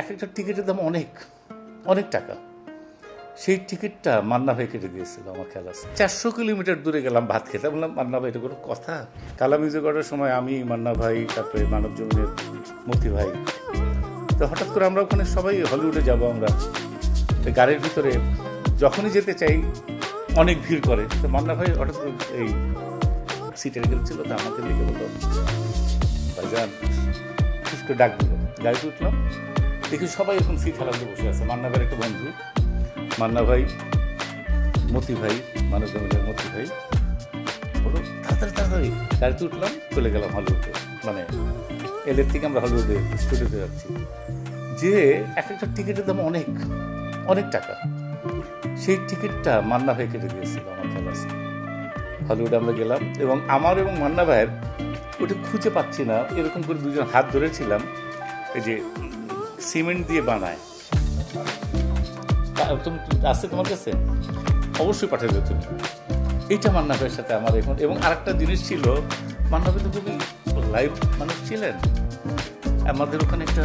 এক একটা টিকিটের দাম অনেক অনেক টাকা। সেই টিকিটটা মান্না ভাই কেটে দিয়েছিল আমার খেলা চারশো কিলোমিটার দূরে গেলাম, ভাত খেতে। বললাম, মান্না ভাই, এটা কোনো কথা? কালা মিউজিক করার সময় আমি, মান্না ভাই, তারপরে মানব জমিনের মতি ভাই। তো হঠাৎ করে আমরা ওখানে সবাই হলিউডে যাব আমরা। গাড়ির ভিতরে যখনই যেতে চাই, অনেক ভিড় করে। তো মান্না ভাই হঠাৎ করে এই সিটের গেছিল তো আমাকে লিখে বলল, ভাইজান ডাক দিল। গাড়িতে উঠলাম। দেখি সবাই এখন সিট খেলাতে বসে আছে। মান্না ভাইয়ের একটা বন্ধু, মান্না ভাই, মতি ভাই জমিনের মতি ভাই। বলো, তাড়াতাড়ি তাড়াতাড়ি। গাড়িতে উঠলাম, চলে গেলাম হলিউডে মানে এলের থেকে আমরা হলিউডে স্টুডিওতে যাচ্ছি। যে এক একটা টিকিটের দাম অনেক অনেক টাকা। সেই টিকিটটা মান্না ভাই কেটে দিয়েছিল আমার খেলা হলিউডে আমরা গেলাম এবং আমার এবং মান্না ভাইয়ের ওটা খুঁজে পাচ্ছি না। এরকম করে দুজন হাত ধরেছিলাম। এই যে সিমেন্ট দিয়ে বানায়। তুমি আছে তোমার কাছে? অবশ্যই পাঠিয়ে দেবে তুমি। এইটা মান্না ভাইয়ের সাথে আমার এখন এবং আরেকটা জিনিস ছিল মান্না ভাই তো খুবই লাইভ মানুষ ছিলেন। আমাদের ওখানে একটা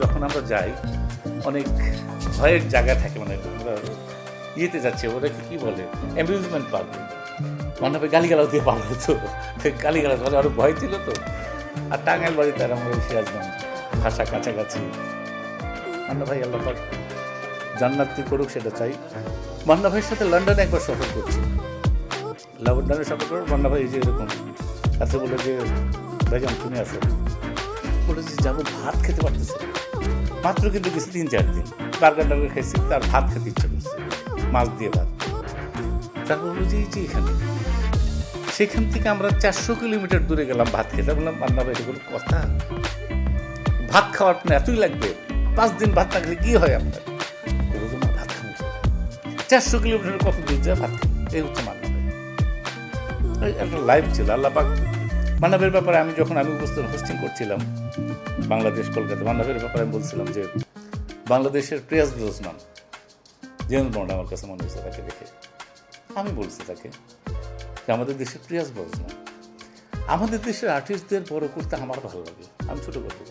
যখন আমরা যাই, অনেক ভয়ের জায়গা থাকে মানে ইয়েতে যাচ্ছে ওটাকে কি বলে? অ্যামিউজমেন্ট পার্ক মান্না ভাই গালিগালাও দিয়ে পার হতো গালিগালাজ মানে আরও ভয় ছিল তো। আর টাঙ্গাইল বাড়িতে আর আমরা সিরাজগঞ্জ ভাষা কাছাকাছি। মান্না ভাই, আল্লাহ জান্নাতি করুক সেটা চাই। মান্না ভাইয়ের সাথে লন্ডনে একবার সফর করছি। লন্ডনে সফর করে মান্না ভাই যে এরকম কাছে বলে যে ভাইজান তুমি আসো। বলেছি যাব, ভাত খেতে পারতেছে। মাত্র কিন্তু গেছি তিন চার দিন। বার্গার টার্গার খেয়েছি তার ভাত খেতে ইচ্ছে করছে। মাছ দিয়ে ভাত। তারপর যে, এই যে এখানে। সেখান থেকে আমরা চারশো কিলোমিটার দূরে গেলাম ভাত খেতে। বললাম, মান্না ভাই, এটা কোনো কথা? ভাত খাওয়ার না এতই লাগবে? পাঁচ দিন ভাত না খেলে কি হয় আপনার? ভাত খাব চারশো কিলোমিটার কত দূর যায় ভাত এই হচ্ছে মান্না ভাই একটা লাইভ ছিল, আল্লাহ পাক মান্নাবের ব্যাপারে আমি যখন আমি উপস্থিত হোস্টিং করছিলাম, বাংলাদেশ, কলকাতা মান্নাবের ব্যাপারে আমি বলছিলাম যে বাংলাদেশের প্রিয়াস ব্রোসমান জেমস বন্ড আমার কাছে মনে হয়েছে তাকে দেখে। আমি বলছি তাকে যে আমাদের দেশের প্রিয়াস ব্রোসমান আমাদের দেশের আর্টিস্টদের বড় করতে আমার ভালো লাগে। আমি ছোট করতে